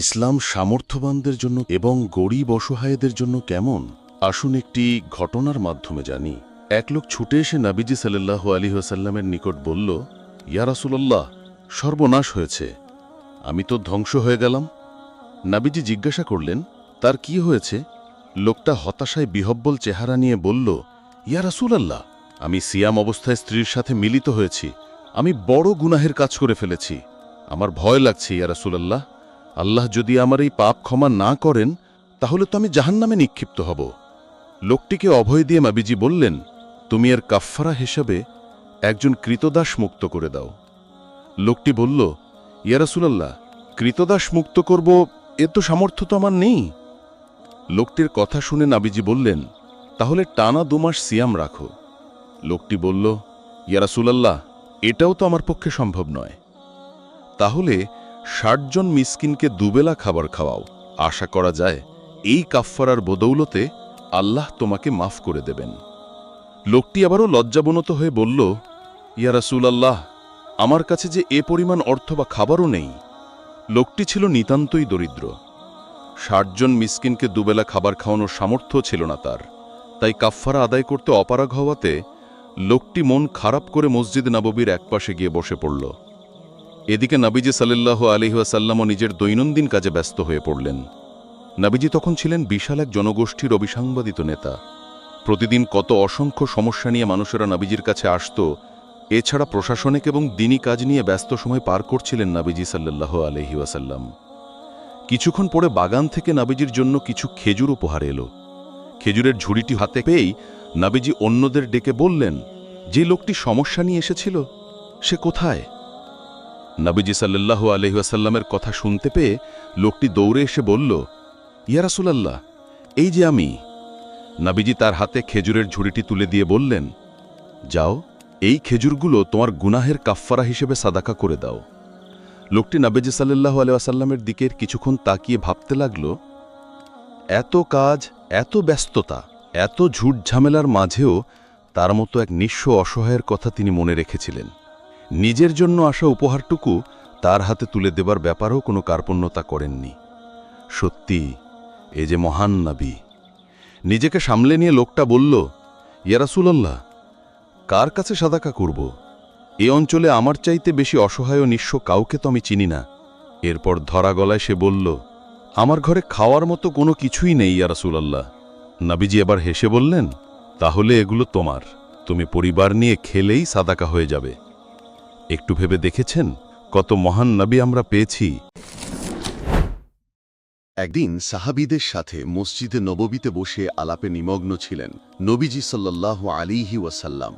ইসলাম সামর্থ্যবানদের জন্য এবং গরিব অসহায়দের জন্য কেমন? আসুন একটি ঘটনার মাধ্যমে জানি। এক লোক ছুটে এসে নাবিজি সাল্লাহ আলী ওসাল্লামের নিকট বলল, ইয়া রাসূলুল্লাহ, সর্বনাশ হয়েছে। আমি তো ধ্বংস হয়ে গেলাম। নাবিজি জিজ্ঞাসা করলেন, তার কি হয়েছে? লোকটা হতাশায় বিহব্বল চেহারা নিয়ে বলল, ইয়া রাসূলাল্লাহ, আমি সিয়াম অবস্থায় স্ত্রীর সাথে মিলিত হয়েছি। আমি বড় গুনাহের কাজ করে ফেলেছি। আমার ভয় লাগছে, ইয়া রাসূলাল্লাহ। আল্লাহ যদি আমার এই পাপ ক্ষমা না করেন, তাহলে তো আমি জাহান্নামে নিক্ষিপ্ত হব। লোকটিকে অভয় দিয়ে মাবিজি বললেন, তুমি এর কাফফারা হিসাবে একজন কৃতদাস মুক্ত করে দাও। লোকটি বলল, ইয়া রাসূলাল্লাহ, কৃতদাস মুক্ত করব এ তো সামর্থ্য তো আমার নেই। লোকটির কথা শুনে নাবিজি বললেন, তাহলে টানা দুমাস সিয়াম রাখো। লোকটি বলল ইয়ারাসুলাল্লাহ এটাও তো আমার পক্ষে সম্ভব নয়। তাহলে ষাটজন মিসকিনকে দুবেলা খাবার খাওয়াও। আশা করা যায়, এই কাফফারার বদৌলতে আল্লাহ তোমাকে মাফ করে দেবেন। লোকটি আবারও লজ্জাবনত হয়ে বলল ইয়ারাসুলাল্লাহ আমার কাছে যে এ পরিমাণ অর্থ বা খাবারও নেই। লোকটি ছিল নিতান্তই দরিদ্র। ষাটজন মিসকিনকে দুবেলা খাবার খাওয়ানোর সামর্থ্য ছিল না তার। তাই কাফফারা আদায় করতে অপারগ হওয়াতে লোকটি মন খারাপ করে মসজিদ নববীর একপাশে গিয়ে বসে পড়ল। এদিকে নাবিজি সাল্লাহ আলিহাসাল্লামও নিজের দৈনন্দিন কাজে ব্যস্ত হয়ে পড়লেন। নাবিজি তখন ছিলেন বিশাল এক জনগোষ্ঠীর অবিসংবাদিত নেতা। প্রতিদিন কত অসংখ্য সমস্যা নিয়ে মানুষেরা নাবিজির কাছে আসত, এছাড়া প্রশাসনিক এবং দিনী কাজ নিয়ে ব্যস্ত সময় পার করছিলেন নাবিজি সাল্লাহ আলহি ওয়াসাল্লাম। কিছুক্ষণ পরে বাগান থেকে নাবিজির জন্য কিছু খেজুর উপহার এলো। খেজুরের ঝুড়িটি হাতে পেয়েই নাবিজি অন্যদের ডেকে বললেন, যে লোকটি সমস্যা নিয়ে এসেছিল, সে কোথায়? নাবিজি সাল্লাহ আলহিহাসাল্লামের কথা শুনতে পেয়ে লোকটি দৌড়ে এসে বলল ইয়ারাসুলাল্লাহ এই যে আমি। নাবিজি তার হাতে খেজুরের ঝুড়িটি তুলে দিয়ে বললেন, যাও, এই খেজুরগুলো তোমার গুনাহের কাফফারা হিসেবে সাদাকা করে দাও। লোকটি নাবেজি সাল্লাহ আলাইসাল্লামের দিকের কিছুক্ষণ তাকিয়ে ভাবতে লাগল, এত কাজ, এত ব্যস্ততা, এত ঝুট ঝামেলার মাঝেও তার মতো এক নিঃস্ব অসহায়ের কথা তিনি মনে রেখেছিলেন। নিজের জন্য আসা উপহারটুকু তার হাতে তুলে দেবার ব্যাপারেও কোনো কার্পণ্যতা করেননি। সত্যি, এ যে মহান নাবি। নিজেকে সামলে নিয়ে লোকটা বলল ইয়ারাসুলাল্লাহ কার কাছে সাদাকা করব? এ অঞ্চলে আমার চাইতে বেশি অসহায় ও নিঃস্ব কাউকে তো আমি চিনি না। এরপর ধরা গলায় সে বলল, আমার ঘরে খাওয়ার মতো কোনো কিছুই নেই ইয়ারাসুলাল্লাহ নাবিজি এবার হেসে বললেন, তাহলে এগুলো তোমার। তুমি পরিবার নিয়ে খেলেই সাদাকা হয়ে যাবে। একটু ভেবে দেখেছেন? কত মহান নবী আমরা পেয়েছি। একদিন সাহাবিদের সাথে মসজিদে নববীতে বসে আলাপে নিমগ্ন ছিলেন নবীজি সাল্লাহ আলিহি ওয়াসাল্লাম।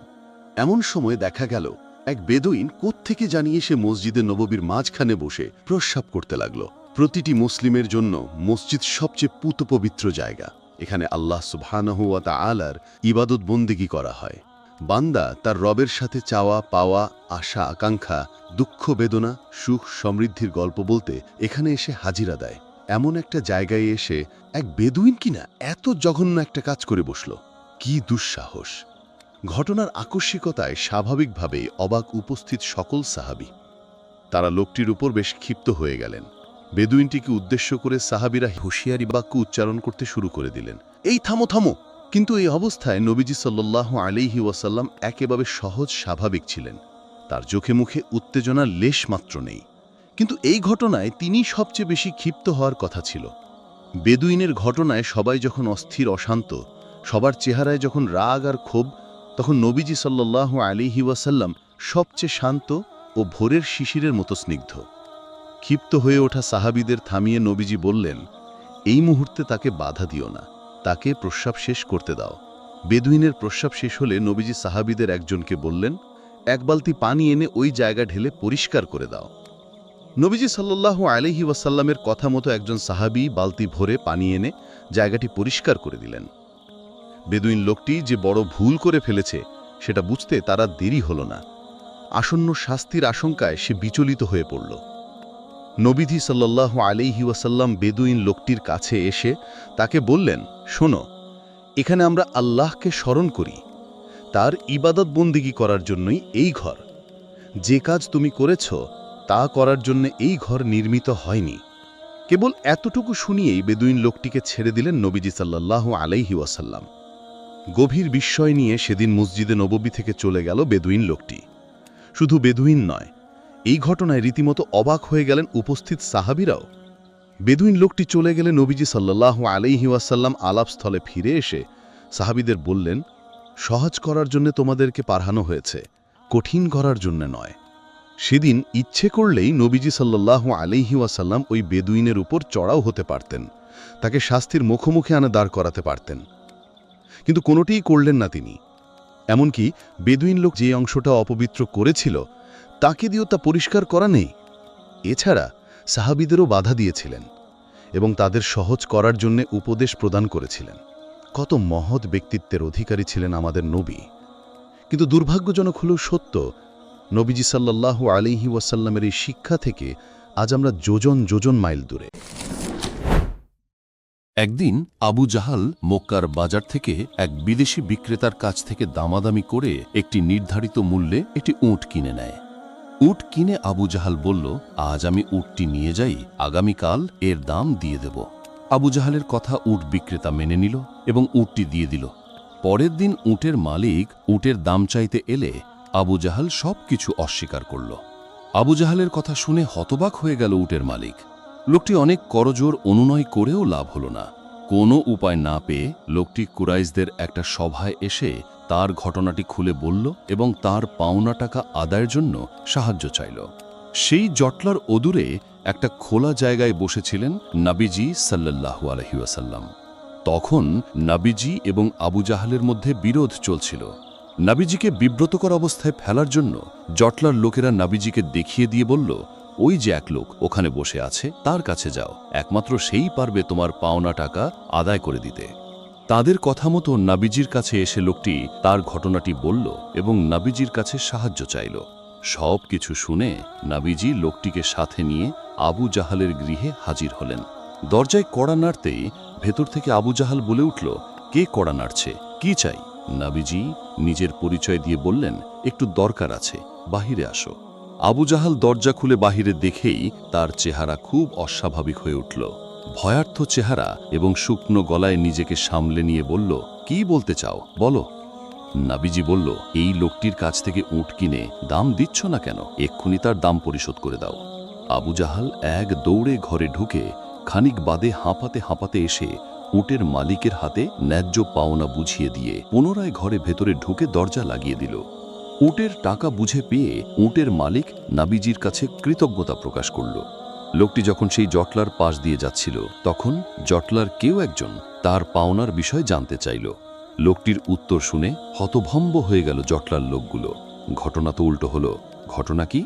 এমন সময় দেখা গেল, এক বেদুইন কোত্থেকে জানিয়ে সে মসজিদে নববীর মাঝখানে বসে প্রস্রাব করতে লাগল। প্রতিটি মুসলিমের জন্য মসজিদ সবচেয়ে পুত পবিত্র জায়গা। এখানে আল্লাহ সুবহানাহুয়া আলার ইবাদত বন্দিগি করা হয়। বান্দা তার রবের সাথে চাওয়া, পাওয়া, আশা, আকাঙ্ক্ষা, দুঃখ, বেদনা, সুখ, সমৃদ্ধির গল্প বলতে এখানে এসে হাজিরা দেয়। এমন একটা জায়গায় এসে এক বেদুইন কিনা এত জঘন্য একটা কাজ করে বসল। কি দুঃসাহস! ঘটনার আকস্মিকতায় স্বাভাবিকভাবেই অবাক উপস্থিত সকল সাহাবি। তারা লোকটির উপর বেশ ক্ষিপ্ত হয়ে গেলেন। বেদুইনটিকে উদ্দেশ্য করে সাহাবিরা হুঁশিয়ারি বাক্য উচ্চারণ করতে শুরু করে দিলেন। এই থামো থামো! কিন্তু এই অবস্থায় নবীজি সাল্লাহ আলিহি ওয়াসাল্লাম একেবারে সহজ স্বাভাবিক ছিলেন। তার চোখে মুখে উত্তেজনার লেশ মাত্র নেই। কিন্তু এই ঘটনায় তিনি সবচেয়ে বেশি ক্ষিপ্ত হওয়ার কথা ছিল। বেদুইনের ঘটনায় সবাই যখন অস্থির, অশান্ত, সবার চেহারায় যখন রাগ আর ক্ষোভ, তখন নবীজি সাল্লাহ আলিহি ওয়াসাল্লাম সবচেয়ে শান্ত ও ভোরের শিশিরের মতো স্নিগ্ধ। ক্ষিপ্ত হয়ে ওঠা সাহাবিদের থামিয়ে নবীজি বললেন, এই মুহূর্তে তাকে বাধা দিও না। তাকে প্রস্রাব শেষ করতে দাও। বেদুইনের প্রস্রাব শেষ হলে নবীজি সাহাবিদের একজনকে বললেন, এক বালতি পানি এনে ওই জায়গা ঢেলে পরিষ্কার করে দাও। নবীজি সাল্লাল্লাহু আলহি ওয়াসাল্লামের কথা মতো একজন সাহাবি বালতি ভরে পানি এনে জায়গাটি পরিষ্কার করে দিলেন। বেদুইন লোকটি যে বড় ভুল করে ফেলেছে, সেটা বুঝতে তারা দেরি হল না। আসন্ন শাস্তির আশঙ্কায় সে বিচলিত হয়ে পড়ল। নবীধি সাল্লাহ আলিহি ওয়াসাল্লাম বেদুইন লোকটির কাছে এসে তাকে বললেন, শোনো, এখানে আমরা আল্লাহকে স্মরণ করি। তার ইবাদত বন্দিগি করার জন্যই এই ঘর। যে কাজ তুমি করেছ, তা করার জন্য এই ঘর নির্মিত হয়নি। কেবল এতটুকু শুনিয়েই বেদুইন লোকটিকে ছেড়ে দিলেন নবীজি সাল্লাহ আলাইহি ওয়াসাল্লাম। গভীর বিস্ময় নিয়ে সেদিন মসজিদে নববী থেকে চলে গেল বেদুইন লোকটি। শুধু বেদুইন নয় এই ঘটনায় রীতিমতো অবাক হয়ে গেলেন উপস্থিত সাহাবিরাও। বেদুইন লোকটি চলে গেলে নবীজি সাল্লাহ আলাইহি ওয়াসাল্লাম আলাপস্থলে ফিরে এসে সাহাবিদের বললেন, সহজ করার জন্য তোমাদেরকে পাঠানো হয়েছে, কঠিন করার জন্য নয়। সেদিন ইচ্ছে করলেই নবীজি সাল্লাহ আলিহি ওয়াসাল্লাম ওই বেদুইনের উপর চড়াও হতে পারতেন, তাকে শাস্তির মুখোমুখি আনে দাঁড় করাতে পারতেন। কিন্তু কোনোটিই করলেন না তিনি। এমনকি বেদুইন লোক যে অংশটা অপবিত্র করেছিল তাকে দিয়েও তা পরিষ্কার করা নেই। এছাড়া সাহাবিদেরও বাধা দিয়েছিলেন এবং তাদের সহজ করার জন্য উপদেশ প্রদান করেছিলেন। কত মহৎ ব্যক্তিত্বের অধিকারী ছিলেন আমাদের নবী। কিন্তু দুর্ভাগ্যজনক হলেও সত্য, নবীজি সাল্লাল্লাহু আলিহি ওয়াসাল্লামের এই শিক্ষা থেকে আজ আমরা যোজন যোজন মাইল দূরে। একদিন আবু জাহাল মক্কার বাজার থেকে এক বিদেশি বিক্রেতার কাছ থেকে দামাদামি করে একটি নির্ধারিত মূল্যে একটি উট কিনে নেয়। উট কিনে আবু জাহাল বলল, আজ আমি উটটি নিয়ে যাই, আগামীকাল এর দাম দিয়ে দেব। আবু জাহালের কথা উট বিক্রেতা মেনে নিল এবং উটটি দিয়ে দিল। পরের দিন উটের মালিক উটের দাম চাইতে এলে আবু জাহাল সব কিছু অস্বীকার করল। আবু জাহালের কথা শুনে হতবাক হয়ে গেল উটের মালিক। লোকটি অনেক করজোর অনুনয় করেও লাভ হল না। কোনো উপায় না পেয়ে লোকটি কুরাইশদের একটা সভায় এসে তার ঘটনাটি খুলে বলল এবং তার পাওনা টাকা আদায়ের জন্য সাহায্য চাইল। সেই জটলার অদূরে একটা খোলা জায়গায় বসেছিলেন নাবিজি সাল্লাল্লাহু আলহিউসাল্লাম তখন নাবিজি এবং আবু জাহালের মধ্যে বিরোধ চলছিল। নাবিজিকে বিব্রতকর অবস্থায় ফেলার জন্য জটলার লোকেরা নাবিজিকে দেখিয়ে দিয়ে বলল, ওই যে এক লোক ওখানে বসে আছে, তার কাছে যাও। একমাত্র সেই পারবে তোমার পাওনা টাকা আদায় করে দিতে। তাদের কথা মতো নাবিজির কাছে এসে লোকটি তার ঘটনাটি বলল এবং নাবিজির কাছে সাহায্য চাইল। সব কিছু শুনে নাবিজি লোকটিকে সাথে নিয়ে আবু জাহালের গৃহে হাজির হলেন। দরজায় কড়া নাড়তেই ভেতর থেকে আবু জাহাল বলে উঠল, কে কড়া নাড়ছে? কি চাই? নাবিজি নিজের পরিচয় দিয়ে বললেন, একটু দরকার আছে, বাহিরে আসো। আবু জাহাল দরজা খুলে বাহিরে দেখেই তার চেহারা খুব অস্বাভাবিক হয়ে উঠল। ভয়ার্থ চেহারা এবং শুকনো গলায় নিজেকে সামলে নিয়ে বলল, কি বলতে চাও? বলো। নাবিজি বলল, এই লোকটির কাছ থেকে উট কিনে দাম দিচ্ছ না কেন? এক্ষুনি তার দাম পরিশোধ করে দাও। আবু জাহাল এক দৌড়ে ঘরে ঢুকে খানিক বাদে হাঁপাতে হাঁপাতে এসে উটের মালিকের হাতে ন্যায্য পাওনা বুঝিয়ে দিয়ে পুনরায় ঘরে ভেতরে ঢুকে দরজা লাগিয়ে দিল। উটের টাকা বুঝে পেয়ে উটের মালিক নাবিজির কাছে কৃতজ্ঞতা প্রকাশ করল। লোকটি যখন সেই জটলার পাশ দিয়ে যাচ্ছিল, তখন জটলার কেউ একজন তার পাওনার বিষয় জানতে চাইল। লোকটির উত্তর শুনে হতভম্ব হয়ে গেল জটলার লোকগুলো। ঘটনা তো উল্টো হলো। ঘটনা কি?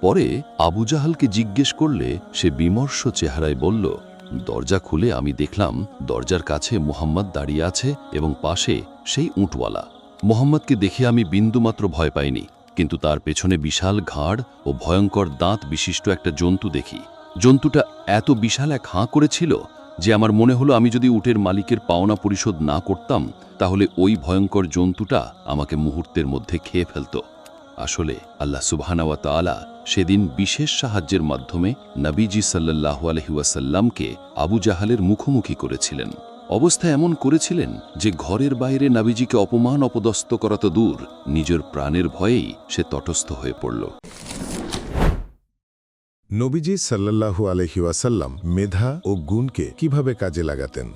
পরে আবু জাহালকে জিজ্ঞেস করলে সে বিমর্ষ চেহারায় বলল, দরজা খুলে আমি দেখলাম দরজার কাছে মোহাম্মদ দাঁড়িয়ে আছে এবং পাশে সেই উঁটওয়ালা। মোহাম্মদকে দেখে আমি বিন্দুমাত্র ভয় পাইনি। কিন্তু তার পেছনে বিশাল ঘাড় ও ভয়ঙ্কর দাঁত বিশিষ্ট একটা জন্তু দেখি। জন্তুটা এত বিশাল এক হাঁ করেছিল যে আমার মনে হলো আমি যদি উটের মালিকের পাওনা পরিশোধ না করতাম, তাহলে ওই ভয়ঙ্কর জন্তুটা আমাকে মুহূর্তের মধ্যে খেয়ে ফেলত। আসলে আল্লাহ সুবহানাওয়া তাআলা সেদিন বিশেষ সাহায্যের মাধ্যমে নবীজি সাল্লাল্লাহু আলহি ওয়াসাল্লামকে আবু জাহালের মুখোমুখি করেছিলেন। অবস্থা এমন করেছিলেন যে ঘরের বাইরে নাবিজিকে অপমান অপদস্থ করা তো দূর, নিজের প্রাণের ভয়েই সে তটস্থ হয়ে পড়ল। নবীজি সাল্লাহু আলহিউসাল্লাম মেধা ও গুণকে কীভাবে কাজে লাগাতেন?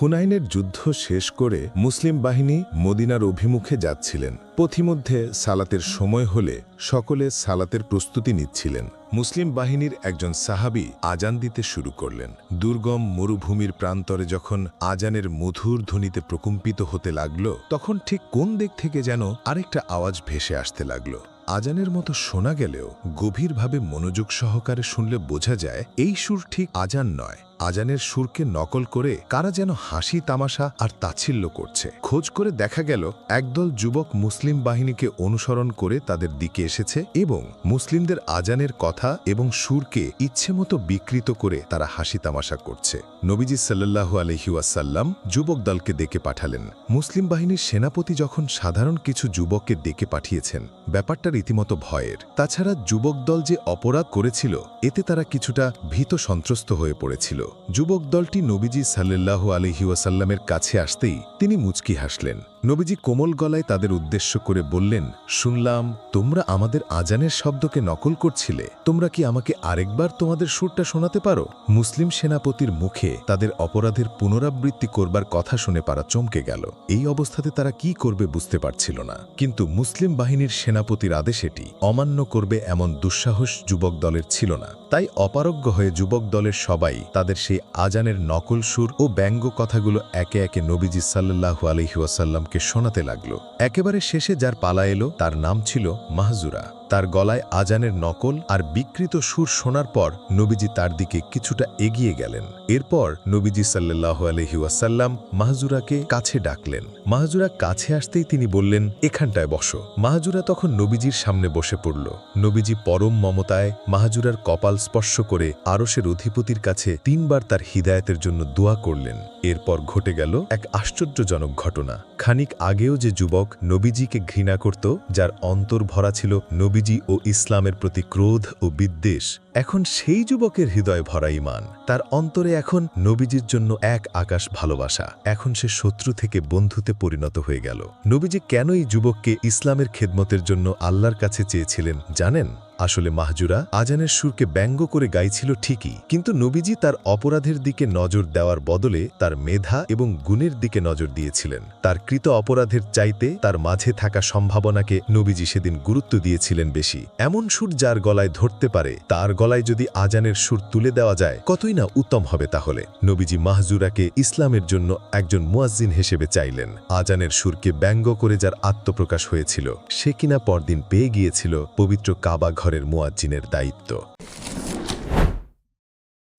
হুনাইনের যুদ্ধ শেষ করে মুসলিম বাহিনী মদিনার অভিমুখে যাচ্ছিলেন। পথিমধ্যে সালাতের সময় হলে সকলে সালাতের প্রস্তুতি নিচ্ছিলেন। মুসলিম বাহিনীর একজন সাহাবি আজান দিতে শুরু করলেন। দুর্গম মরুভূমির প্রান্তরে যখন আজানের মধুর ধ্বনিতে প্রকম্পিত হতে লাগল, তখন ঠিক কোন দিক থেকে যেন আরেকটা আওয়াজ ভেসে আসতে লাগল। আজানের মতো শোনা গেলেও গভীরভাবে মনোযোগ সহকারে শুনলে বোঝা যায়, এই সুর ঠিক আজান নয়। আজানের সুরকে নকল করে কারা যেন হাসি, তামাশা আর তাচ্ছিল্য করছে। খোঁজ করে দেখা গেল, একদল যুবক মুসলিম বাহিনীকে অনুসরণ করে তাদের দিকে এসেছে এবং মুসলিমদের আজানের কথা এবং সুরকে ইচ্ছেমতো বিকৃত করে তারা হাসি, তামাশা করছে। নবীজি সাল্লাল্লাহু আলহি ওয়াসাল্লাম যুবক দলকে ডেকে পাঠালেন। মুসলিম বাহিনীর সেনাপতি যখন সাধারণ কিছু যুবককে ডেকে পাঠিয়েছেন, ব্যাপারটা রীতিমতো ভয়ের। তাছাড়া যুবক দল যে অপরাধ করেছিল, এতে তারা কিছুটা ভীত সন্ত্রস্ত হয়ে পড়েছিল। যুবক দলটি নবীজি সাল্লাহ আলিহিউসাল্লামের কাছে আসতেই তিনি মুচকি হাসলেন। নবীজি কোমল গলায় তাদের উদ্দেশ্য করে বললেন, শুনলাম, তোমরা আমাদের আজানের শব্দকে নকল করছিলে। তোমরা কি আমাকে আরেকবার তোমাদের সুরটা শোনাতে পারো? মুসলিম সেনাপতির মুখে তাদের অপরাধের পুনরাবৃত্তি করবার কথা শুনে পারা চমকে গেল। এই অবস্থাতে তারা কি করবে বুঝতে পারছিল না। কিন্তু মুসলিম বাহিনীর সেনাপতির আদেশ এটি, অমান্য করবে এমন দুঃসাহস যুবক দলের ছিল না। তাই অপারগ্য হয়ে যুবক দলের সবাই তাদের সেই আজানের নকল সুর ও ব্যঙ্গ কথাগুলো একে একে নবীজি সাল্লাহু আলহিউসাল্লামকে শোনাতে লাগল। একেবারে শেষে যার পালা এলো তার নাম ছিল মাহজুরা। তার গলায় আজানের নকল আর বিকৃত সুর শোনার পর নবীজি তার দিকে কিছুটা এগিয়ে গেলেন। এরপর নবীজি সাল্লাহ আলহিউসাল্লাম মাহজুরাকে কাছে ডাকলেন। মাহজুরা কাছে আসতেই তিনি বললেন, এখানটায় বসো। মাহজুরা তখন নবীজির সামনে বসে পড়ল। নবীজি পরম মমতায় মাহজুরার কপাল স্পর্শ করে আরসের অধিপতির কাছে তিনবার তার হিদায়তের জন্য দোয়া করলেন। এরপর ঘটে গেল এক আশ্চর্যজনক ঘটনা। খানিক আগেও যে যুবক নবীজিকে ঘৃণা করত, যার অন্তর ভরা ছিল নবীজি ও ইসলামের প্রতি ক্রোধ ও বিদ্বেষ এখন সেই যুবকের হৃদয় ভরা ইমান তার অন্তরে এখন নবীজির জন্য এক আকাশ ভালোবাসা। এখন সে শত্রু থেকে বন্ধুতে পরিণত হয়ে গেল। নবীজি কেন এই যুবককে ইসলামের খেদমতের জন্য আল্লাহর কাছে চেয়েছিলেন জানেন? আসলে মাহজুরা, আজানের সুরকে ব্যঙ্গ করে গাইছিল ঠিকই। কিন্তু নবীজি তার অপরাধের দিকে নজর দেওয়ার বদলে তার মেধা এবং গুণের দিকে নজর দিয়েছিলেন। তার কৃত অপরাধের চাইতে তার মাঝে থাকা সম্ভাবনাকে নবীজি সেদিন গুরুত্ব দিয়েছিলেন বেশি। এমন সুর যার গলায় ধরতে পারে, তার গলায় যদি আজানের সুর তুলে দেওয়া যায়, কতই না উত্তম হবে তাহলে। নবীজি মাহজুরাকে ইসলামের জন্য একজন মুয়াজ্জিন হিসেবে চাইলেন। আজানের সুরকে ব্যঙ্গ করে যার আত্মপ্রকাশ হয়েছিল, সে কিনা পরদিন পেয়ে গিয়েছিল পবিত্র কাবা ঘরের মুয়াজ্জিনের দায়িত্ব।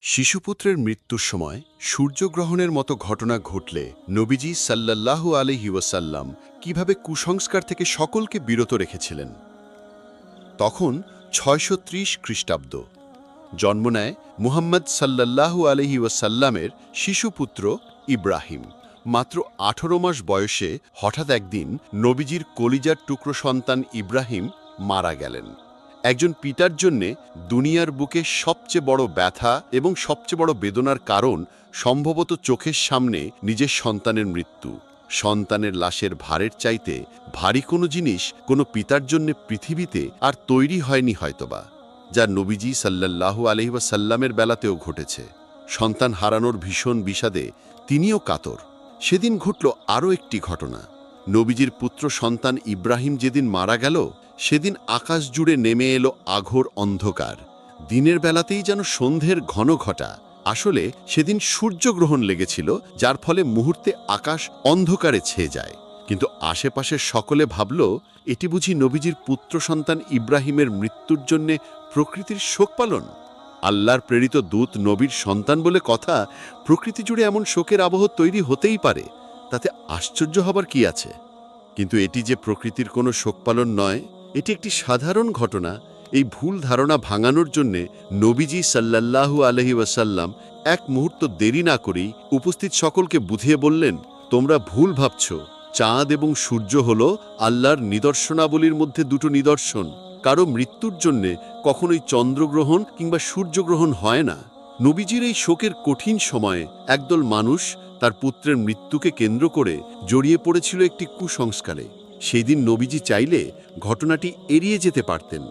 শিশুপুত্রের মৃত্যুর সময় সূর্যগ্রহণের মতো ঘটনা ঘটলে নবীজি সাল্লাল্লাহু আলহি ওয়াসাল্লাম কীভাবে কুসংস্কার থেকে সকলকে বিরত রেখেছিলেন? তখন ছয়শো ত্রিশ খ্রিস্টাব্দ। জন্ম নেয় মুহাম্মদ সাল্লাল্লাহু আলহি ওয়াসাল্লামের শিশুপুত্র ইব্রাহিম। মাত্র আঠেরো মাস বয়সে হঠাৎ একদিন নবীজির কলিজার টুকরো সন্তান ইব্রাহিম মারা গেলেন। একজন পিতার জন্যে দুনিয়ার বুকে সবচেয়ে বড় ব্যথা এবং সবচেয়ে বড় বেদনার কারণ সম্ভবত চোখের সামনে নিজের সন্তানের মৃত্যু। সন্তানের লাশের ভারের চাইতে ভারী কোনো জিনিস কোনো পিতার জন্যে পৃথিবীতে আর তৈরি হয়নি হয়তোবা। যা নবীজি সাল্লাল্লাহু আলহিবাসাল্লামের বেলাতেও ঘটেছে। সন্তান হারানোর ভীষণ বিষাদে তিনিও কাতর। সেদিন ঘটল আরও একটি ঘটনা। নবীজির পুত্র সন্তান ইব্রাহিম যেদিন মারা গেল, সেদিন আকাশ জুড়ে নেমে এলো আঘোর অন্ধকার। দিনের বেলাতেই যেন সন্ধ্যের ঘন ঘটা। আসলে সেদিন সূর্যগ্রহণ লেগেছিল, যার ফলে মুহূর্তে আকাশ অন্ধকারে ছেয়ে যায়। কিন্তু আশেপাশে সকলে ভাবল, এটি বুঝি নবীজির পুত্র সন্তান ইব্রাহিমের মৃত্যুর জন্যে প্রকৃতির শোক পালন? আল্লাহর প্রেরিত দূত নবীর সন্তান বলে কথা প্রকৃতি জুড়ে এমন শোকের আবহ তৈরি হতেই পারে, তাতে আশ্চর্য হবার কি আছে? কিন্তু এটি যে প্রকৃতির কোনো শোক পালন নয়, এটি একটি সাধারণ ঘটনা। এই ভুল ধারণা ভাঙানোর জন্যে নবীজি সাল্লাল্লাহু আলহি ওয়াসাল্লাম এক মুহূর্ত দেরি না করেই উপস্থিত সকলকে বুঝিয়ে বললেন, তোমরা ভুল ভাবছ। চাঁদ এবং সূর্য হল আল্লাহর নিদর্শনাবলীর মধ্যে দুটো নিদর্শন। কারও মৃত্যুর জন্যে কখনোই চন্দ্রগ্রহণ কিংবা সূর্যগ্রহণ হয় না। নবীজির এই শোকের কঠিন সময়ে একদল মানুষ তার পুত্রের মৃত্যুকে কেন্দ্র করে জড়িয়ে পড়েছিল একটি কুসংস্কারে। সেই দিন নবীজি চাইলে ঘটনাটি এড়িয়ে যেতে পারতেন।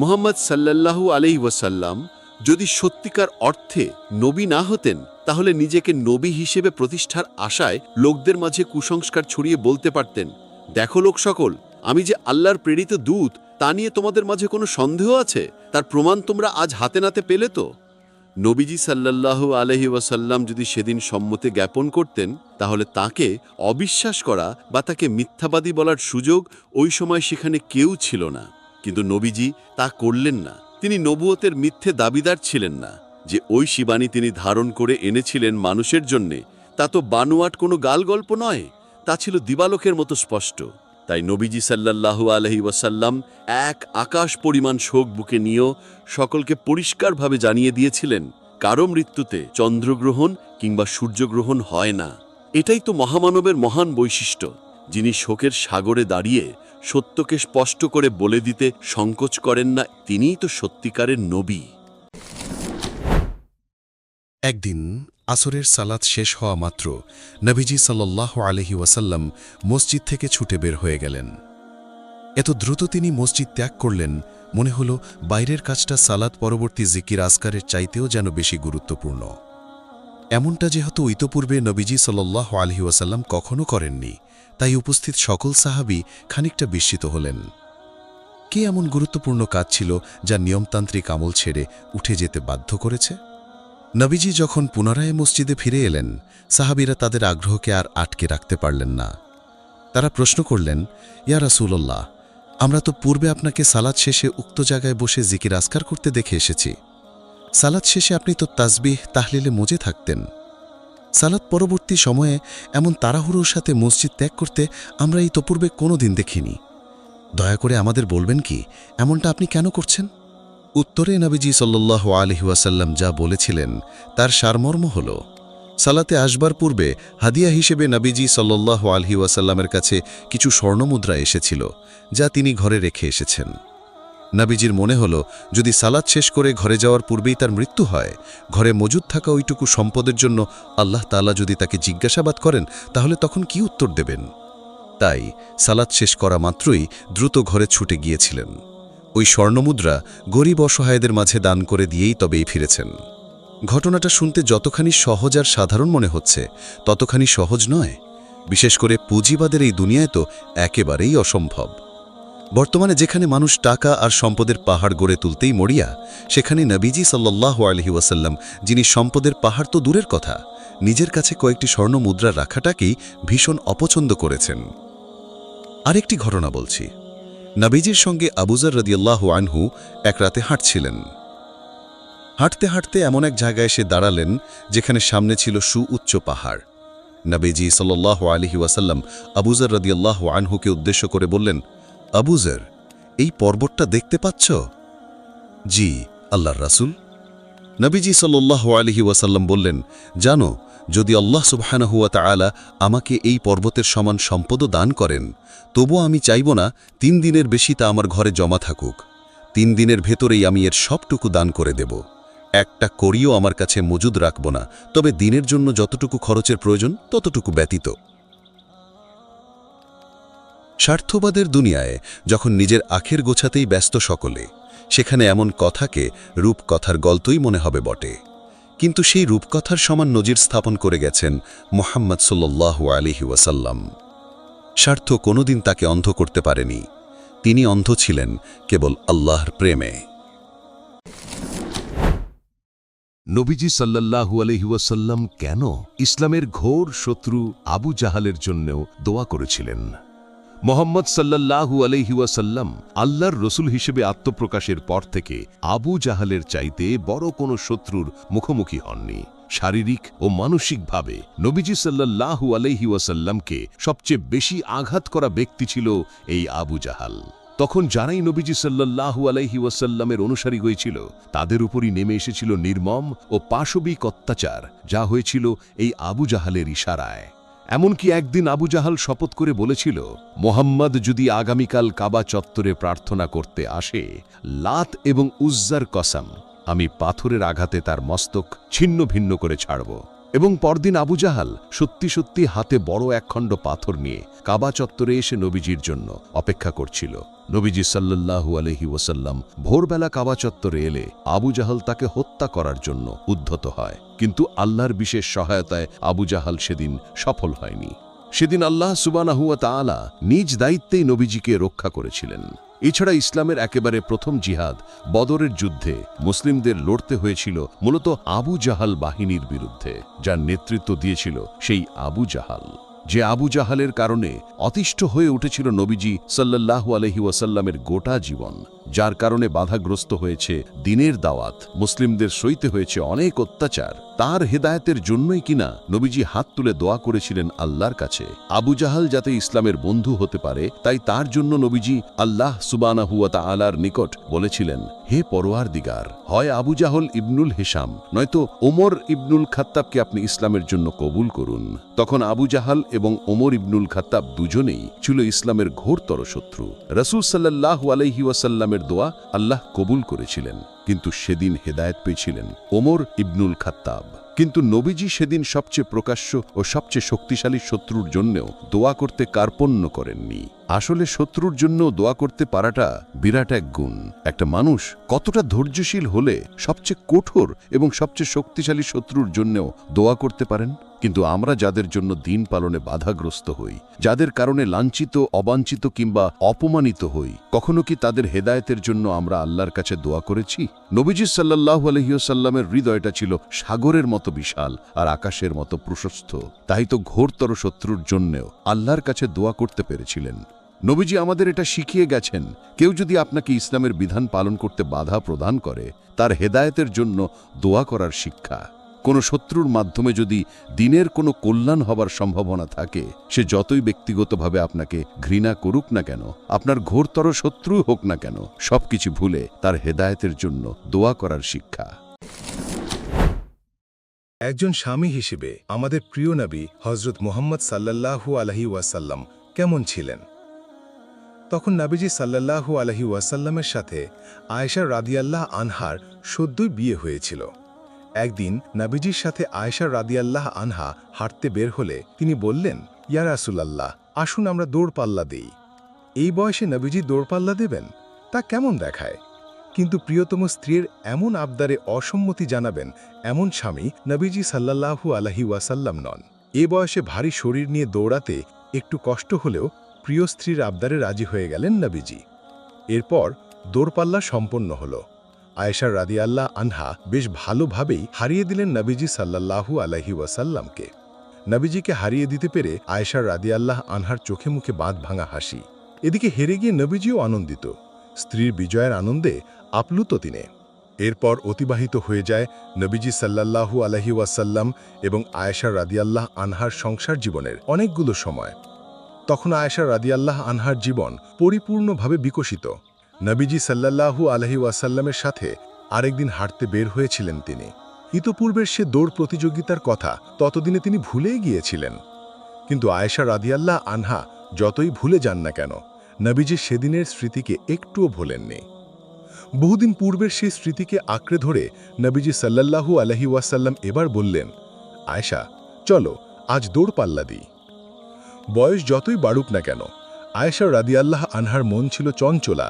মোহাম্মদ সাল্লাল্লাহু আলহি ওয়াসাল্লাম যদি সত্যিকার অর্থে নবী না হতেন, তাহলে নিজেকে নবী হিসেবে প্রতিষ্ঠার আশায় লোকদের মাঝে কুসংস্কার ছড়িয়ে বলতে পারতেন, দেখো লোক সকল, আমি যে আল্লাহর প্রেরিত দূত তা নিয়ে তোমাদের মাঝে কোনো সন্দেহ আছে? তার প্রমাণ তোমরা আজ হাতে নাতে পেলে তো। নবীজি সাল্লাল্লাহু আলহি ওয়াসাল্লাম যদি সেদিন সম্মতি জ্ঞাপন করতেন, তাহলে তাকে অবিশ্বাস করা বা তাকে মিথ্যাবাদী বলার সুযোগ ওই সময় সেখানে কেউ ছিল না। কিন্তু নবীজি তা করলেন না। তিনি নবুয়তের মিথ্যে দাবিদার ছিলেন না। যে ওই শিবানী তিনি ধারণ করে এনেছিলেন মানুষের জন্যে, তা তো বানুয়াট কোনো গাল গল্প নয়। তা ছিল দিবালোকের মতো স্পষ্ট। তাই নবীজি সাল্লাল্লাহু আলহি ওয়াসাল্লাম এক আকাশ পরিমাণ শোক বুকে নিয়েও সকলকে পরিষ্কারভাবে জানিয়ে দিয়েছিলেন, কারও মৃত্যুতে চন্দ্রগ্রহণ কিংবা সূর্যগ্রহণ হয় না। এটাই তো মহামানবের মহান বৈশিষ্ট্য, যিনি শোকের সাগরে দাঁড়িয়ে সত্যকে স্পষ্ট করে বলে দিতে সংকোচ করেন না, তিনিই তো সত্যিকারের নবী। একদিন আসরের সালাত শেষ হওয়া মাত্র নবীজি সাল্লাহ আলহি ওয়াসাল্লাম মসজিদ থেকে ছুটে বের হয়ে গেলেন। এত দ্রুত তিনি মসজিদ ত্যাগ করলেন, মনে হল বাইরের কাজটা সালাত পরবর্তী জিকির আসকারের চাইতেও যেন বেশি গুরুত্বপূর্ণ। এমনটা যেহেতু ইতপূর্বে নবীজি সাল্লাহ আলহি ওয়াসাল্লাম কখনও করেননি, তাই উপস্থিত সকল সাহাবি খানিকটা বিস্মিত হলেন। কে এমন গুরুত্বপূর্ণ কাজ ছিল যা নিয়মতান্ত্রিক আমল ছেড়ে উঠে যেতে বাধ্য করেছে? নবীজি যখন পুনরায় মসজিদে ফিরে এলেন, সাহাবিরা তাদের আগ্রহকে আর আটকে রাখতে পারলেন না। তারা প্রশ্ন করলেন, ইয়া রাসূলল্লাহ, আমরা তো পূর্বে আপনাকে সালাদ শেষে উক্ত জায়গায় বসে জিকির আসকার করতে দেখে এসেছি। সালাদ শেষে আপনি তো তাসবিহ, তাহলিলে মজে থাকতেন। সালাদ পরবর্তী সময়ে এমন তাড়াহুড়োর সাথে মসজিদ ত্যাগ করতে আমরা এই তো পূর্বে কোনো দিন দেখিনি। দয়া করে আমাদের বলবেন কি, এমনটা আপনি কেন করছেন? উত্তরে নবীজি সাল্লাহ আলহিউসাল্লাম যা বলেছিলেন, তার সারমর্ম হল, সালাতে আসবার পূর্বে হাদিয়া হিসেবে নবীজি সাল্লাহ আলহিউসাল্লামের কাছে কিছু স্বর্ণমুদ্রা এসেছিল, যা তিনি ঘরে রেখে এসেছেন। নাবিজির মনে হল, যদি সালাদ শেষ করে ঘরে যাওয়ার পূর্বেই তার মৃত্যু হয়, ঘরে মজুদ থাকা ওইটুকু সম্পদের জন্য আল্লাহ তাআলা যদি তাকে জিজ্ঞাসাবাদ করেন, তাহলে তখন কি উত্তর দেবেন? তাই সালাদ শেষ করা মাত্রই দ্রুত ঘরে ছুটে গিয়েছিলেন। ওই স্বর্ণমুদ্রা গরিব অসহায়দের মাঝে দান করে দিয়েই তবেই ফিরেছেন। ঘটনাটা শুনতে যতখানি সহজ আর সাধারণ মনে হচ্ছে, ততখানি সহজ নয়। বিশেষ করে পুঁজিবাদের এই দুনিয়ায় তো একেবারেই অসম্ভব। বর্তমানে যেখানে মানুষ টাকা আর সম্পদের পাহাড় গড়ে তুলতেই মরিয়া, সেখানে নবীজি সাল্লাহ আলহি ওয়াসাল্লাম, যিনি সম্পদের পাহাড় তো দূরের কথা, নিজের কাছে কয়েকটি স্বর্ণ মুদ্রা রাখাটাকেই ভীষণ অপছন্দ করেছেন। আরেকটি ঘটনা বলছি। নবীজির সঙ্গে আবুজার রদিয়াল্লাহ আনহু এক রাতে হাঁটছিলেন। হাঁটতে হাঁটতে এমন এক জায়গায় এসে দাঁড়ালেন, যেখানে সামনে ছিল সুউচ্চ পাহাড়। নবীজি সাল্লাহ আলহি ওয়াসাল্লাম আবুজার রদিয়াল্লাহ আনহুকে উদ্দেশ্য করে বললেন আবুজার এই পর্বতটা দেখতে পাচ্ছ? জি, আল্লাহর রাসুল। নবীজি সাল্লাহ আলহি ওয়াসাল্লাম বললেন, জানো, যদি আল্লাহ সুবহানাহুয়া তাআলা আমাকে এই পর্বতের সমান সম্পদও দান করেন তবুও আমি চাইব না, তিন দিনের বেশি তা আমার ঘরে জমা থাকুক। তিন দিনের ভেতরেই আমি এর সবটুকু দান করে দেব। একটা করিও আমার কাছে মজুদ রাখব না, তবে দিনের জন্য যতটুকু খরচের প্রয়োজন, ততটুকু ব্যতীত। স্বার্থবাদের দুনিয়ায়, যখন নিজের আখের গোছাতেই ব্যস্ত সকলে, সেখানে এমন কথাকে রূপকথার গল্পই মনে হবে বটে। কিন্তু সেই রূপকথার সমান নজির স্থাপন করে গেছেন মোহাম্মদ সাল্লাহ আলিহি ওয়াসাল্লাম। স্বার্থ কোনোদিন তাকে অন্ধ করতে পারেনি। তিনি অন্ধ ছিলেন কেবল আল্লাহর প্রেমে। নবীজি সাল্লাল্লাহু আলহিউসাল্লাম কেন ইসলামের ঘোর শত্রু আবু জাহালের জন্যও দোয়া করেছিলেন? মোহাম্মদ সাল্লাল্লাহু আলহিউসাল্লাম আল্লাহর রসুল হিসেবে আত্মপ্রকাশের পর থেকে আবু জাহালের চাইতে বড় কোনো শত্রুর মুখোমুখি হননি। শারীরিক ও মানসিকভাবে নবীজি সাল্লাল্লাহু আলহিউসাল্লামকে সবচেয়ে বেশি আঘাত করা ব্যক্তি ছিল এই আবু জাহাল। তখন যারাই নবীজি সাল্লাল্লাহু আলাইহি ওয়াসাল্লামের অনুসারী হয়েছিল, তাদের উপরই নেমে এসেছিল নির্মম ও পাশবিক অত্যাচার, যা হয়েছিল এই আবু জাহালের ইশারায়। এমনকি একদিন আবু জাহাল শপথ করে বলেছিল, মোহাম্মদ যদি আগামীকাল কাবা চত্বরে প্রার্থনা করতে আসে, লাত এবং উজ্জার কসম আমি পাথরের আঘাতে তার মস্তক ছিন্ন ভিন্ন করে ছাড়ব। এবং পরদিন আবু জাহাল সত্যি সত্যি হাতে বড় একখণ্ড পাথর নিয়ে কাবা চত্বরে এসে নবীজির জন্য অপেক্ষা করছিল। নবীজি সাল্লাল্লাহু আলহি ওসাল্লাম ভোরবেলা কাবা চত্বরে এলে আবু জাহাল তাকে হত্যা করার জন্য উদ্ধত হয়। কিন্তু আল্লাহর বিশেষ সহায়তায় আবু জাহাল সেদিন সফল হয়নি। সেদিন আল্লাহ সুবানাহুয়া তাআলা নিজ দায়িত্বেই নবীজিকে রক্ষা করেছিলেন। এছাড়া ইসলামের একেবারে প্রথম জিহাদ বদরের যুদ্ধে মুসলিমদের লড়তে হয়েছিল মূলত আবু জাহাল বাহিনীর বিরুদ্ধে, যার নেতৃত্ব দিয়েছিল সেই আবু জাহাল। যে আবু জাহালের কারণে অতিষ্ঠ হয়ে উঠেছিল নবীজি সাল্লাল্লাহু আলহি ওয়াসাল্লামের গোটা জীবন, যার কারণে বাধাগ্রস্ত হয়েছে দিনের দাওয়াত, মুসলিমদের সইতে হয়েছে অনেক অত্যাচার। তার হেদায়তের জন্যই কিনা নবীজি হাত তুলে দোয়া করেছিলেন আল্লাহর কাছে। আবু জাহাল যাতে ইসলামের বন্ধু হতে পারে, তাই তার জন্য নবীজি আল্লাহ সুবানাহুয়া আলার নিকট বলেছিলেন হে পরোয়ার দিগার, হয় আবু জাহল ইবনুল হেসাম নয়তো ওমর ইবনুল খাত্তাবকে আপনি ইসলামের জন্য কবুল করুন। তখন আবু জাহাল এবং ওমর ইবনুল খাত্তাব দুজনেই ছিল ইসলামের ঘোরতর শত্রু। রসুল সাল্লাহ আলহি ওয়াসাল্লামের দোয়া আল্লাহ কবুল করেছিলেন, কিন্তু সেদিন হেদায়ত পেয়েছিলেন ওমর ইবনুল খাত্তাব। কিন্তু নবীজি সেদিন সবচেয়ে প্রকাশ্য ও সবচেয়ে শক্তিশালী শত্রুর জন্যও দোয়া করতে কার্পণ্য করেননি। আসলে শত্রুর জন্য দোয়া করতে পারাটা বিরাট এক গুণ। একটা মানুষ কতটা ধৈর্যশীল হলে সবচেয়ে কঠোর এবং সবচেয়ে শক্তিশালী শত্রুর জন্যও দোয়া করতে পারেন? কিন্তু আমরা যাদের জন্য দিন পালনে বাধাগ্রস্ত হই, যাদের কারণে লাঞ্ছিত, অবাঞ্ছিত কিংবা অপমানিত হই, কখনো কি তাদের হেদায়তের জন্য আমরা আল্লাহর কাছে দোয়া করেছি? নবীজি সাল্লাহ আলহিউসাল্লামের হৃদয়টা ছিল সাগরের মতো বিশাল আর আকাশের মতো প্রশস্ত। তাই তো ঘোরতর শত্রুর জন্যেও আল্লাহর কাছে দোয়া করতে পেরেছিলেন। নবীজি আমাদের এটা শিখিয়ে গেছেন, কেউ যদি আপনাকে ইসলামের বিধান পালন করতে বাধা প্রদান করে, তার হেদায়েতের জন্য দোয়া করার শিক্ষা। কোনো শত্রুর মাধ্যমে যদি দিনের কোনো কল্যাণ হবার সম্ভাবনা থাকে, সে যতই ব্যক্তিগতভাবে আপনাকে ঘৃণা করুক না কেন, আপনার ঘোরতর শত্রু হোক না কেন, সবকিছু ভুলে তার হেদায়েতের জন্য দোয়া করার শিক্ষা। একজন স্বামী হিসেবে আমাদের প্রিয় নবী হজরত মোহাম্মদ সাল্লাল্লাহু আলহি ওয়াসাল্লাম কেমন ছিলেন? তখন নাবিজি সাল্লাল্লাহু আলহি ওয়াসাল্লামের সাথে আয়েশা রাদিয়াল্লাহ আনহার সদ্যই বিয়ে হয়েছিল। একদিন নাবিজির সাথে আয়েশা রাদিয়াল্লাহ আনহা হাঁটতে বের হলে তিনি বললেন, ইয়া রাসুলাল্লাহ, আসুন আমরা দৌড়পাল্লা দেই। এই বয়সে নবীজি দৌড়পাল্লা দেবেন? তা কেমন দেখায়? কিন্তু প্রিয়তম স্ত্রীর এমন আবদারে অসম্মতি জানাবেন এমন স্বামী নবীজি সাল্লাল্লাহু আলহি ওয়াসাল্লাম নন। এ বয়সে ভারী শরীর নিয়ে দৌড়াতে একটু কষ্ট হলেও প্রিয় স্ত্রীর আবদারে রাজি হয়ে গেলেন নবীজি। এরপর দৌড়পাল্লা সম্পন্ন হল। আয়েশার রাদি আল্লাহ আনহা বেশ ভালোভাবেই হারিয়ে দিলেন নবীজি সাল্লাল্লাহু আলহি ওয়াসাল্লামকে। নবীজিকে হারিয়ে দিতে পেরে আয়েশার রাদি আল্লাহ আনহার চোখে মুখে বাঁধ ভাঙা হাসি। এদিকে হেরে গিয়ে নবীজিও আনন্দিত। স্ত্রীর বিজয়ের আনন্দে আপ্লুত তিনি। এরপর অতিবাহিত হয়ে যায় নবীজি সাল্লাল্লাহু আলহি ওয়াসাল্লাম এবং আয়েশা রাদিয়াল্লাহ আনহার সংসার জীবনের অনেকগুলো সময়। তখন আয়েশা রাদিয়াল্লাহ আনহার জীবন পরিপূর্ণভাবে বিকশিত। নবীজি সাল্লাল্লাহু আলহি ওয়াসাল্লামের সাথে আরেকদিন হাঁটতে বের হয়েছিলেন তিনি। ইতপূর্বের সে দৌড় প্রতিযোগিতার কথা ততদিনে তিনি ভুলেই গিয়েছিলেন। কিন্তু আয়েশা রাদিয়াল্লাহ আনহা যতই ভুলে যান না কেন, নবীজি সেদিনের স্মৃতিকে একটুও ভোলেননি। বহুদিন পূর্বের সেই স্মৃতিকে আঁকড়ে ধরে নবীজি সাল্লাল্লাহু আলহি ওয়াসাল্লাম এবার বললেন, আয়েশা, চলো, আজ দৌড় পাল্লা দিই। বয়স যতই বাড়ুক না কেন, আয়েশা রাদিয়াল্লাহ আনহার মন ছিল চঞ্চলা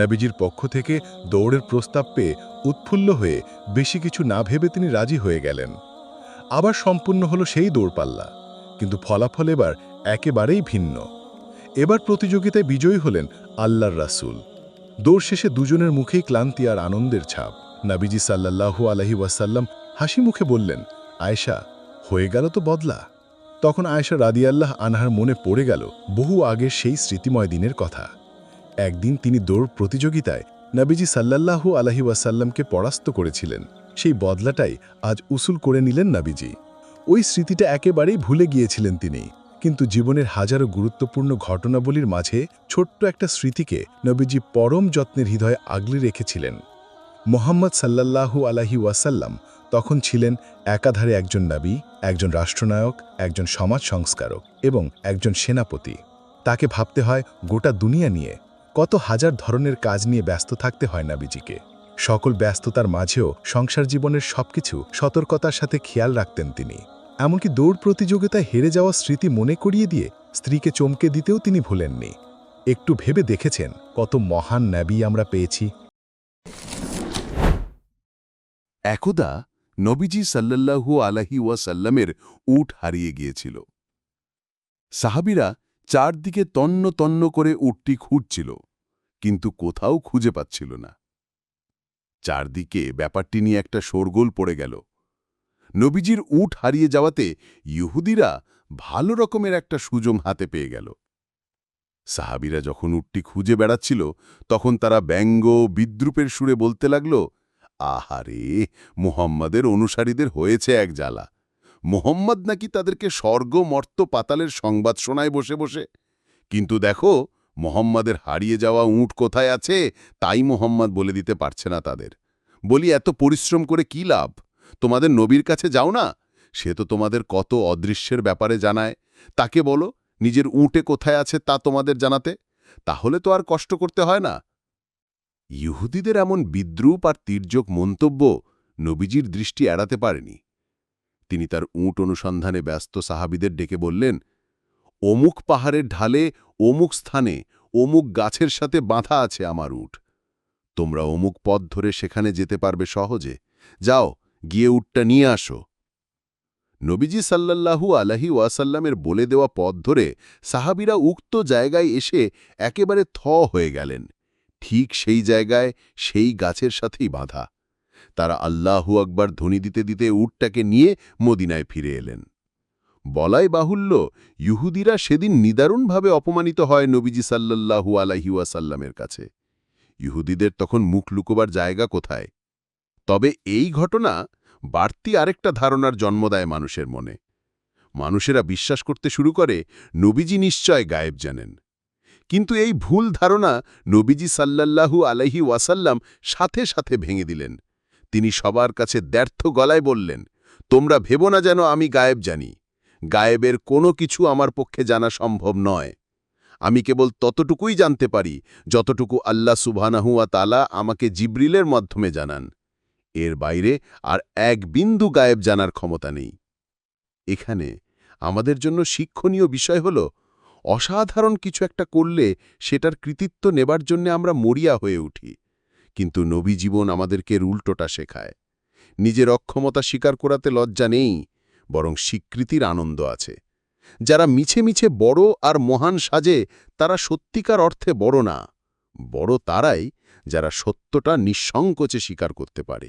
নবীজির পক্ষ থেকে দৌড়ের প্রস্তাব পেয়ে উৎফুল্ল হয়ে বেশি কিছু না ভেবে তিনি রাজি হয়ে গেলেন। আবার সম্পূর্ণ হলো সেই দৌড়পাল্লা, কিন্তু ফলাফল এবার একেবারেই ভিন্ন। এবার প্রতিযোগিতায় বিজয়ী হলেন আল্লাহর রাসূল। দৌড় শেষে দুজনের মুখেই ক্লান্তি আর আনন্দের ছাপ। নাবিজি সাল্লাল্লাহু আলহি ওয়াসাল্লাম হাসি মুখে বললেন, আয়েশা, হয়ে গেল তো বদলা। তখন আয়েশা রাদিয়াল্লাহ আনহার মনে পড়ে গেল বহু আগের সেই স্মৃতিময় দিনের কথা। একদিন তিনি দৌড় প্রতিযোগিতায় নাবিজি সাল্লাল্লাহু আলহি ওয়াসাল্লামকে পরাস্ত করেছিলেন। সেই বদলাটাই আজ উসুল করে নিলেন নাবিজি। ওই স্মৃতিটা একেবারেই ভুলে গিয়েছিলেন তিনি। কিন্তু জীবনের হাজারো গুরুত্বপূর্ণ ঘটনাবলীর মাঝে ছোট্ট একটা স্মৃতিকে নবীজি পরম যত্নের হৃদয়ে আগলে রেখেছিলেন। মোহাম্মদ সাল্লাল্লাহু আলাহি ওয়াসাল্লাম তখন ছিলেন একাধারে একজন নবী, একজন রাষ্ট্রনায়ক, একজন সমাজ সংস্কারক এবং একজন সেনাপতি। তাকে ভাবতে হয় গোটা দুনিয়া নিয়ে কত হাজার ধরনের কাজ নিয়ে ব্যস্ত থাকতে হয় নাবিজিকে। সকল ব্যস্ততার মাঝেও সংসার জীবনের সবকিছু সতর্কতার সাথে খেয়াল রাখতেন তিনি। এমনকি দৌড় প্রতিযোগিতায় হেরে যাওয়া স্মৃতি মনে করিয়ে দিয়ে স্ত্রীকে চমকে দিতেও তিনি ভুলেননি। একটু ভেবে দেখেছেন কত মহান ন্যাবি আমরা পেয়েছি। একদা নবীজি সাল্লাল্লাহু আলাহি ওয়াসাল্লামের উট হারিয়ে গিয়েছিল। সাহাবিরা চারদিকে তন্ন তন্ন করে উটটি খুঁজছিল কিন্তু কোথাও খুঁজে পাচ্ছিল না। চারদিকে ব্যাপারটি নিয়ে একটা শোরগোল পড়ে গেল। নবীজির উট হারিয়ে যাওয়াতে ইহুদিরা ভালো রকমের একটা সুজম হাতে পেয়ে গেল। সাহাবিরা যখন উটটি খুঁজে বেড়াচ্ছিল, তখন তারা ব্যঙ্গ বিদ্রুপের সুরে বলতে লাগল, আহারে, মুহাম্মাদের অনুসারীদের হয়েছে এক জ্বালা। মোহাম্মদ নাকি তাদেরকে স্বর্গ মর্ত পাতালের সংবাদ শোনায় বসে বসে। কিন্তু দেখো মোহাম্মদের হারিয়ে যাওয়া উট কোথায় আছে, তাই মোহাম্মদ বলে দিতে পারছে না তাদের। বলি, এত পরিশ্রম করে কি লাভ? তোমাদের নবীর কাছে যাও না? সে তো তোমাদের কত অদৃশ্যের ব্যাপারে জানায়। তাকে বলো, নিজের উঁটে কোথায় আছে তা তোমাদের জানাতে। তাহলে তো আর কষ্ট করতে হয় না। ইহুদিদের এমন বিদ্রুপ আর তীর্যক মন্তব্য নবীজির দৃষ্টি এড়াতে পারেনি। তিনি তার উঁট অনুসন্ধানে ব্যস্ত সাহাবিদের ডেকে বললেন অমুক পাহাড়ের ঢালে, অমুক স্থানে, অমুক গাছের সাথে বাঁধা আছে আমার উট তোমরা অমুক পথ ধরে সেখানে যেতে পারবে সহজে। যাও, গিয়ে উটটা নিয়ে আসো। নবীজি সাল্লাল্লাহু আলাহি ওয়াসাল্লামের বলে দেওয়া পথ ধরে সাহাবিরা উক্ত জায়গায় এসে একেবারে থ হয়ে গেলেন। ঠিক সেই জায়গায় সেই গাছের সাথেই বাঁধা। তারা আল্লাহু আকবার ধ্বনি দিতে দিতে উটটাকে নিয়ে মদিনায় ফিরে এলেন। বলাই বাহুল্য, ইহুদিরা সেদিন নিদারুণভাবে অপমানিত হয় নবীজি সাল্লাল্লাহু আলাহি ওয়াসাল্লামের কাছে। ইহুদিদের তখন মুখ লুকোবার জায়গা কোথায়? তবে এই ঘটনা বাড়তি আরেকটা ধারণার জন্ম দেয় মানুষের মনে। মানুষেরা বিশ্বাস করতে শুরু করে, নবীজি নিশ্চয় গায়েব জানেন। কিন্তু এই ভুল ধারণা নবীজি সাল্লাল্লাহু আলাইহি ওয়াসাল্লাম সাথে সাথে ভেঙে দিলেন। তিনি সবার কাছে দ্যর্থ গলায় বললেন, তোমরা ভেবো না যেন আমি গায়েব জানি। গায়েবের কোনো কিছু আমার পক্ষে জানা সম্ভব নয়। আমি কেবল ততটুকুই জানতে পারি, যতটুকু আল্লাহ সুবহানাহুয়া তালা আমাকে জিব্রিলের মাধ্যমে জানান। এর বাইরে আর এক বিন্দু গায়েব জানার ক্ষমতা নেই। এখানে আমাদের জন্য শিক্ষণীয় বিষয় হল, অসাধারণ কিছু একটা করলে সেটার কৃতিত্ব নেবার জন্য আমরা মরিয়া হয়ে উঠি। কিন্তু নবী জীবন আমাদেরকে উল্টোটা শেখায়। নিজের অক্ষমতা স্বীকার করাতে লজ্জা নেই বরং স্বীকৃতির আনন্দ আছে। যারা মিছে মিছে বড় আর মহান সাজে, তারা সত্যিকার অর্থে বড় না। বড় তারাই যারা সত্যটা নিঃসংকোচে স্বীকার করতে পারে।